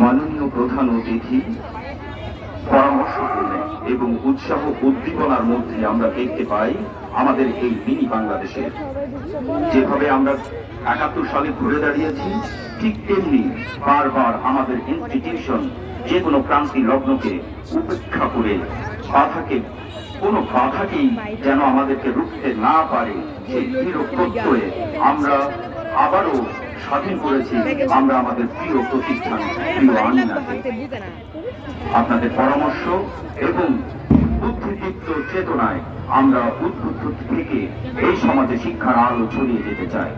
মাননীয় প্রধান অতিথি পরামর্শ করলেন এবং উৎসাহ উদ্দীপনার মধ্যে আমরা দেখতে পাই আমাদের এই মিনি বাংলাদেশের যেভাবে আমরা একাত্তর সালে ঘুরে দাঁড়িয়েছি, ঠিক তেমনি বারবার আমাদের ইনস্টিটিউশন যে কোনো ক্রান্তি লগ্নকে উপেক্ষা করে বাধাকে, কোনো বাধাকেই যেন আমাদেরকে রুখতে না পারে, সেই দৃঢ় আমরা আবারও স্বাধীন করেছি। আমরা আমাদের প্রিয় প্রতিষ্ঠান প্রিয় আমিনাকে আপনাদের পরামর্শ এবং বুদ্ধিদীপ্ত চেতনায় আমরা উদ্বুদ্ধ থেকে এই সমাজে শিক্ষার আলো ছড়িয়ে যেতে চাই।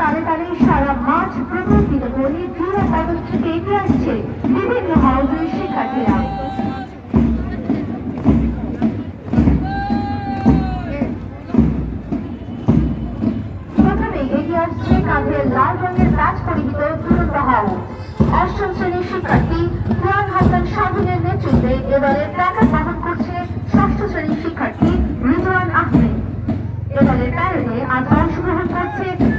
তালে তালে সারা মাঠ প্রকল্পিত করে দৃঢ় পদক্ষেপে এগিয়ে আসছে বিভিন্ন হাউসের শিক্ষার্থীরা। প্রথমে শ্রেণির শিক্ষার্থী ফুয়ান হাসান নেতৃত্বে এবারে বহন করছে ষষ্ঠ শ্রেণির শিক্ষার্থী রিজওয়ান আহমেদ। এবারের প্যারেডে আজ অংশগ্রহণ করছে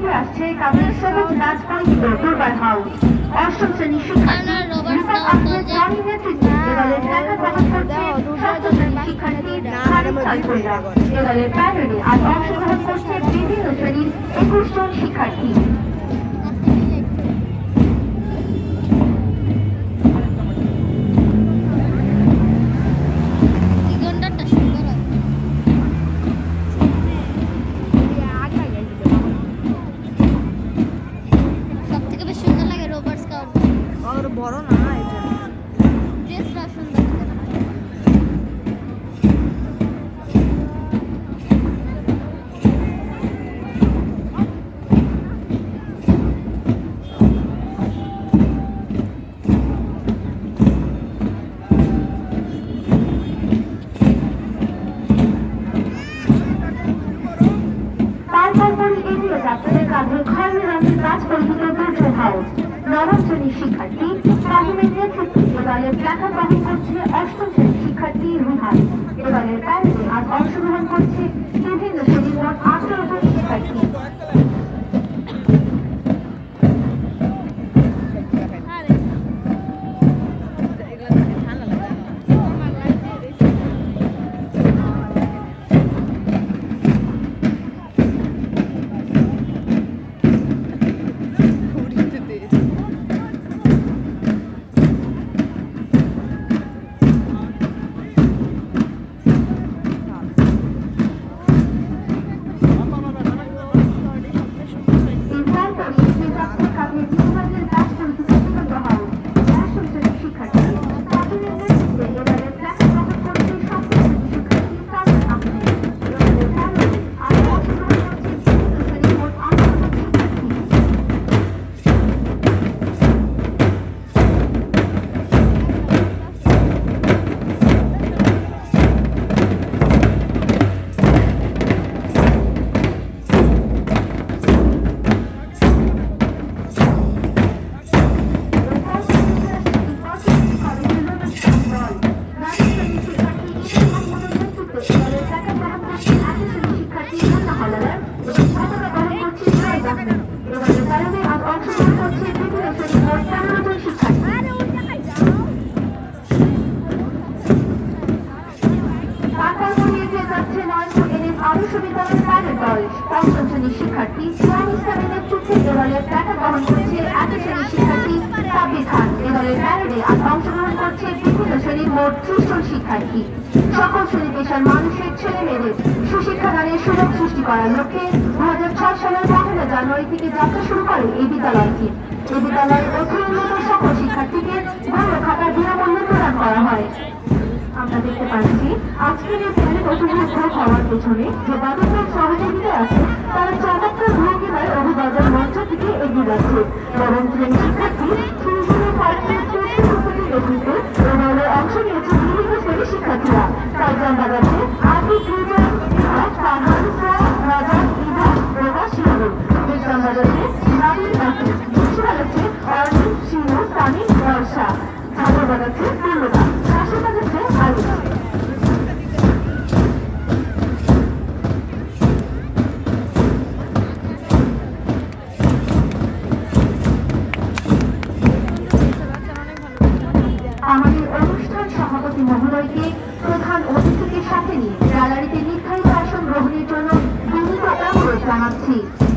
সবুজ দুর্বার হাউস অষ্টম শ্রেণির শিক্ষার্থী রিফাত আহমেদ জানির নেতৃত্বে এবারের প্যাকেট বহন করছে ষষ্ঠ শ্রেণির শিক্ষার্থী খালিদ সাইফুল্লাহ এবারের প্যারেডে আজ অংশগ্রহণ করছে বিভিন্ন শ্রেণির একুশ জন শিক্ষার্থী। ওর বড় না এটা? ড্রেসটা সুন্দর তারপরই এগিয়ে নবম শ্রেণির শিক্ষার্থী ফাহিমের নেতৃত্বে এবারের প্ল্যাকার্ড বহন করছে অষ্টম শিক্ষার্থী রুহান। এবারের প্যারেডে আজ অংশগ্রহণ করছে শ্রেণির শ্রেণির মানুষের ছেলে মেয়েদের সুশিক্ষা দানের সুযোগ সৃষ্টি করার লক্ষ্যে দু হাজার ছয় সালের পহেলা জানুয়ারি থেকে যাত্রা শুরু করে এই বিদ্যালয়টি। এই সকল শিক্ষার্থীকে ভালো খাতা বিনামূল্যে প্রদান করা হয়। আমরা দেখতে পাচ্ছি। আজকের এই প্যানেল অভিভুক্ত হওয়ার পেছনে যে বাদকের সহযোগিতা আছে তারা চমৎকার ভঙ্গিমায় অভিবাদন মঞ্চ থেকে এগিয়ে যাচ্ছে। এবং শ্রেণি শিক্ষার্থী অংশ নিয়েছে বিভিন্ন শ্রেণির শিক্ষার্থীরা। বাজাচ্ছে আবু ক্রিয়া ইতিহাস ফারহান রাজা ইতিহাস প্রকাশ শিবু বিক্রম বাজাচ্ছে নাবিল সানি বর্ষা। ছাত্র বাজাচ্ছে পূর্ণতা।